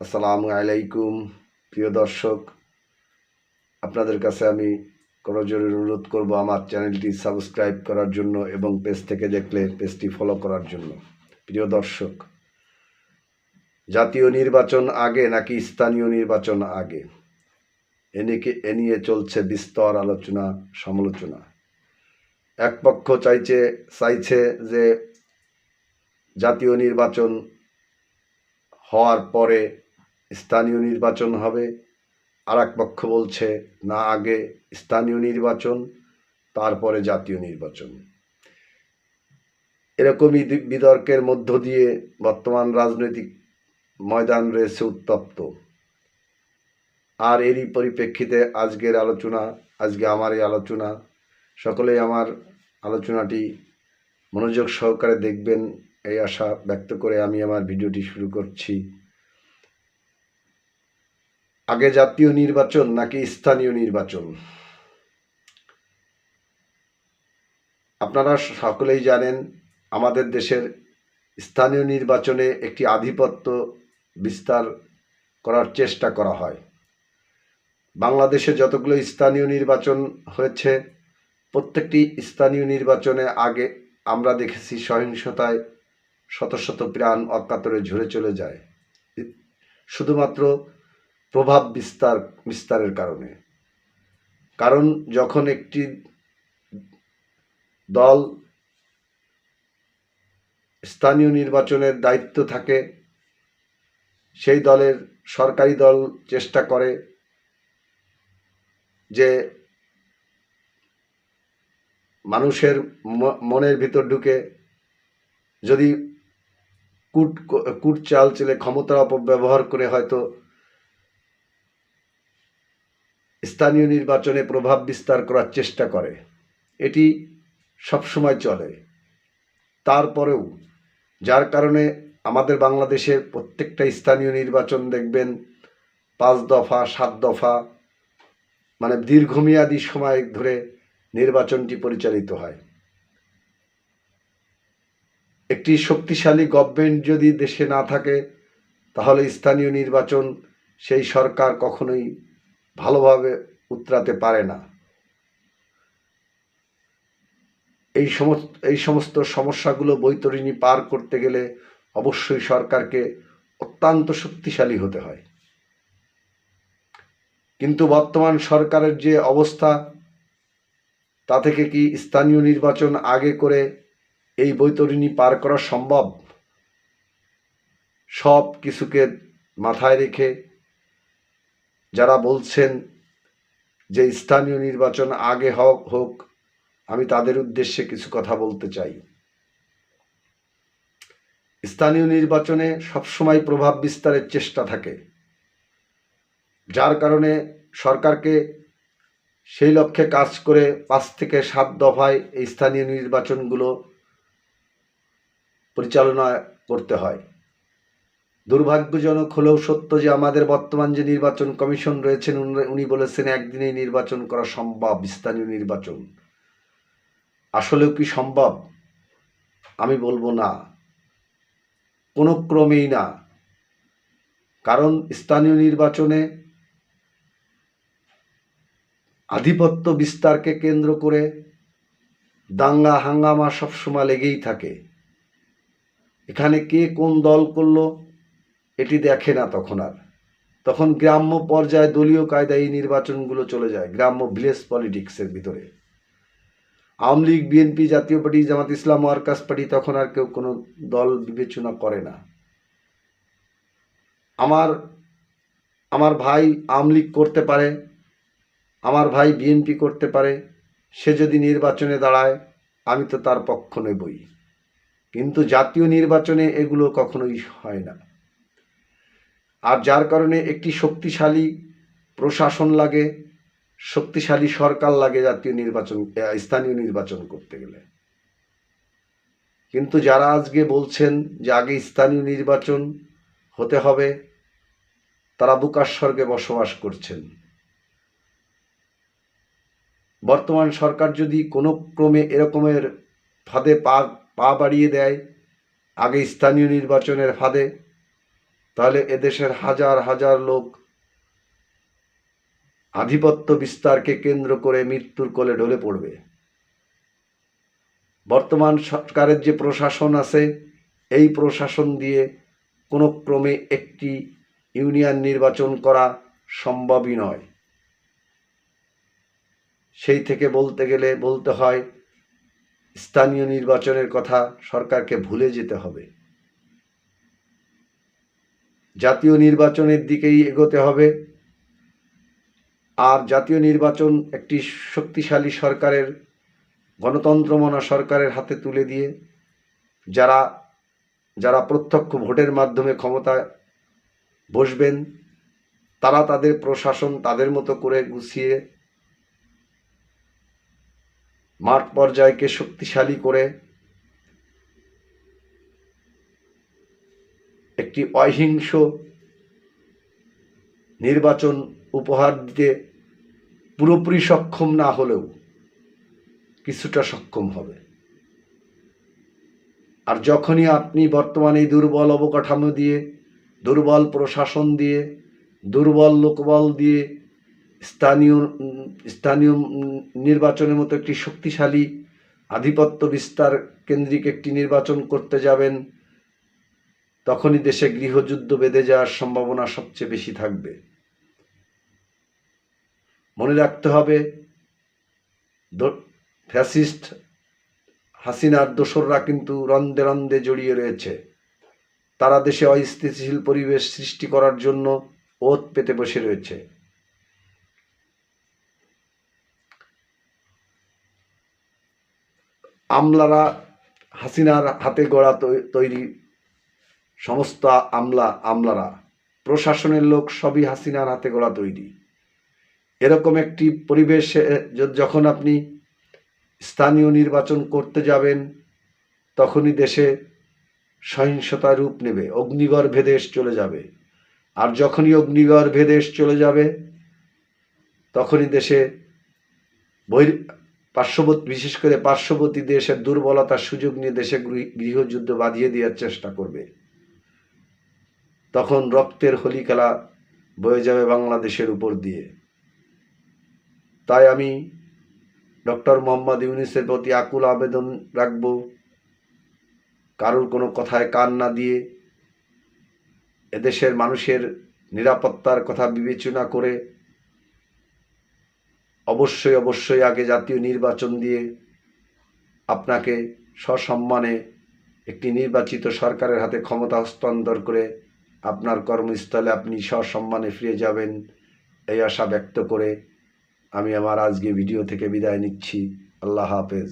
আসসালামু আলাইকুম, প্রিয় দর্শক। আপনাদের কাছে আমি কোনো করজোরে অনুরোধ করব আমার চ্যানেলটি সাবস্ক্রাইব করার জন্য এবং পেজ থেকে দেখলে পেজটি ফলো করার জন্য। প্রিয় দর্শক, জাতীয় নির্বাচন আগে নাকি স্থানীয় নির্বাচন আগে? এনেকে এ নিয়ে চলছে বিস্তর আলোচনা, সমালোচনা। এক পক্ষ চাইছে চাইছে যে জাতীয় নির্বাচন হওয়ার পরে স্থানীয় নির্বাচন হবে। আর এক পক্ষ বলছে, না, আগে স্থানীয় নির্বাচন, তারপরে জাতীয় নির্বাচন। এরকমই বিতর্কের মধ্য দিয়ে বর্তমান রাজনৈতিক ময়দান রয়েছে উত্তপ্ত। আর এরই পরিপ্রেক্ষিতে আজকের আলোচনা, আজকে আমার এই আলোচনা, সকলেই আমার আলোচনাটি মনোযোগ সহকারে দেখবেন, এই আশা ব্যক্ত করে আমি আমার ভিডিওটি শুরু করছি। আগে জাতীয় নির্বাচন নাকি স্থানীয় নির্বাচন? আপনারা সকলেই জানেন, আমাদের দেশের স্থানীয় নির্বাচনে একটি আধিপত্য বিস্তার করার চেষ্টা করা হয়। বাংলাদেশে যতগুলো স্থানীয় নির্বাচন হয়েছে, প্রত্যেকটি স্থানীয় নির্বাচনে আগে আমরা দেখেছি সহিংসতায় শত শত প্রাণ অকাতরে ঝরে চলে যায়। শুধুমাত্র প্রভাব বিস্তার, বিস্তারের কারণে। কারণ যখন একটি দল স্থানীয় নির্বাচনের দায়িত্ব থাকে, সেই দলের সরকারি দল চেষ্টা করে যে মানুষের মনের ভিতর ঢুকে যদি কুট কুট চাল চেলে ক্ষমতার অপব্যবহার করে হয়তো স্থানীয় নির্বাচনে প্রভাব বিস্তার করার চেষ্টা করে। এটি সবসময় চলে। তারপরেও যার কারণে আমাদের বাংলাদেশের প্রত্যেকটা স্থানীয় নির্বাচন দেখবেন পাঁচ দফা, সাত দফা মানে দীর্ঘমেয়াদী সময় ধরে নির্বাচনটি পরিচালিত হয়। একটি শক্তিশালী গভর্নমেন্ট যদি দেশে না থাকে, তাহলে স্থানীয় নির্বাচন সেই সরকার কখনোই ভালোভাবে উতরাতে পারে না। এই সমস্ত এই সমস্ত সমস্যাগুলো বৈতরণী পার করতে গেলে অবশ্যই সরকারকে অত্যন্ত শক্তিশালী হতে হয়। কিন্তু বর্তমান সরকারের যে অবস্থা, তা থেকে কি স্থানীয় নির্বাচন আগে করে এই বৈতরণী পার করা সম্ভব? সব কিছুকে মাথায় রেখে যারা বলছেন যে স্থানীয় নির্বাচন আগে হোক হোক, আমি তাদের উদ্দেশ্যে কিছু কথা বলতে চাই। স্থানীয় নির্বাচনে সবসময় প্রভাব বিস্তারের চেষ্টা থাকে। যার কারণে সরকারকে সেই লক্ষ্যে কাজ করে পাঁচ থেকে সাত দফায় এই স্থানীয় নির্বাচনগুলো পরিচালনা করতে হয়। দুর্ভাগ্যজনক হলেও সত্য যে আমাদের বর্তমান যে নির্বাচন কমিশন রয়েছেন, উনি- বলেছেন, একদিনেই নির্বাচন করা সম্ভব, স্থানীয় নির্বাচন। আসলেও কি সম্ভব? আমি বলব না। কোনো ক্রমেই না। কারণ স্থানীয় নির্বাচনে আধিপত্য বিস্তারকে কেন্দ্র করে দাঙ্গা হাঙ্গামা সবসময় লেগেই থাকে। এখানে কে কোন দল করল এটি দেখে না তখন আর। তখন গ্রাম্য পর্যায়ে দলীয় কায়দায় এই নির্বাচনগুলো চলে যায়, গ্রাম্য ভিলেজ পলিটিক্সের ভিতরে। Awami League, BNP, Jatiya Party, Jamaat Islam, Workers Party তখন আর কেউ কোনো দল বিবেচনা করে না। আমার আমার ভাই আওয়ামী লীগ করতে পারে, আমার ভাই বিএনপি করতে পারে, সে যদি নির্বাচনে দাঁড়ায়, আমি তো তার পক্ষ নেবই কিন্তু জাতীয় নির্বাচনে এগুলো কখনোই হয় না। আর যার কারণে একটি শক্তিশালী প্রশাসন লাগে, শক্তিশালী সরকার লাগে জাতীয় নির্বাচন স্থানীয় নির্বাচন করতে গেলে। কিন্তু যারা আজকে বলছেন যে আগে স্থানীয় নির্বাচন হতে হবে, তারা বুকার স্বর্গে বসবাস করছেন। বর্তমান সরকার যদি কোনো ক্রমে এরকমের ফাঁদে পা পা বাড়িয়ে দেয়, আগে স্থানীয় নির্বাচনের ফাঁদে তাহলে এদেশের হাজার হাজার লোক আধিপত্য বিস্তারকে কেন্দ্র করে মৃত্যুর কোলে ঢলে পড়বে। বর্তমান সরকারের যে প্রশাসন আছে, এই প্রশাসন দিয়ে কোনো ক্রমে একটি ইউনিয়ন নির্বাচন করা সম্ভবই নয়। সেই থেকে বলতে গেলে বলতে হয়, স্থানীয় নির্বাচনের কথা সরকারকে ভুলে যেতে হবে। জাতীয় নির্বাচনের দিকেই এগোতে হবে। আর জাতীয় নির্বাচন একটি শক্তিশালী সরকারের, গণতন্ত্রমনা সরকারের হাতে তুলে দিয়ে যারা যারা প্রত্যক্ষ ভোটের মাধ্যমে ক্ষমতায় বসবেন, তারা তাদের প্রশাসন তাদের মতো করে গুছিয়ে মাঠ পর্যায়কে শক্তিশালী করে একটি অহিংস নির্বাচন উপহার দিতে পুরোপুরি সক্ষম না হলেও কিছুটা সক্ষম হবে। আর যখনই আপনি বর্তমানে এই দুর্বল অবকাঠামো দিয়ে, দুর্বল প্রশাসন দিয়ে, দুর্বল লোকবল দিয়ে স্থানীয় স্থানীয় নির্বাচনের মতো একটি শক্তিশালী, আধিপত্য বিস্তার কেন্দ্রিক একটি নির্বাচন করতে যাবেন তখনই দেশে গৃহযুদ্ধ বেঁধে যাওয়ার সম্ভাবনা সবচেয়ে বেশি থাকবে। মনে রাখতে হবে ফ্যাসিস্ট হাসিনার দোসররা কিন্তু রন্দে রন্দে জড়িয়ে রয়েছে। তারা দেশে অস্থিতিশীল পরিবেশ সৃষ্টি করার জন্য ওত পেতে বসে রয়েছে। আমলারা হাসিনার হাতে গড়া তৈরি সমস্ত আমলা আমলারা, প্রশাসনের লোক সবই হাসিনার হাতে গড়া তৈরি। এরকম একটি পরিবেশে যখন আপনি স্থানীয় নির্বাচন করতে যাবেন, তখনই দেশে সহিংসতা রূপ নেবে, অগ্নিগর্ভে দেশ চলে যাবে। আর যখনই অগ্নিগর্ভে দেশ চলে যাবে, তখনই দেশে বহির পার্শ্ববর্তী, বিশেষ করে পার্শ্ববর্তী দেশের দুর্বলতার সুযোগ নিয়ে দেশে গৃহযুদ্ধ বাঁধিয়ে দেওয়ার চেষ্টা করবে। তখন রক্তের হোলি খেলা বয়ে যাবে বাংলাদেশের উপর দিয়ে। তাই আমি ডক্টর মোহাম্মদ ইউনিসের প্রতি আকুল আবেদন রাখব। কারোর কোনো কথায় কান না দিয়ে এদেশের মানুষের নিরাপত্তার কথা বিবেচনা করে অবশ্যই অবশ্যই আগে জাতীয় নির্বাচন দিয়ে আপনাকে সসম্মানে একটি নির্বাচিত সরকারের হাতে ক্ষমতা হস্তান্তর করে আপনার কর্মস্থলে আপনি সসম্মানে ফিরে যাবেন এই আশা ব্যক্ত করে আমি আমার আজকে ভিডিও থেকে বিদায় নিচ্ছি। আল্লাহ হাফেজ।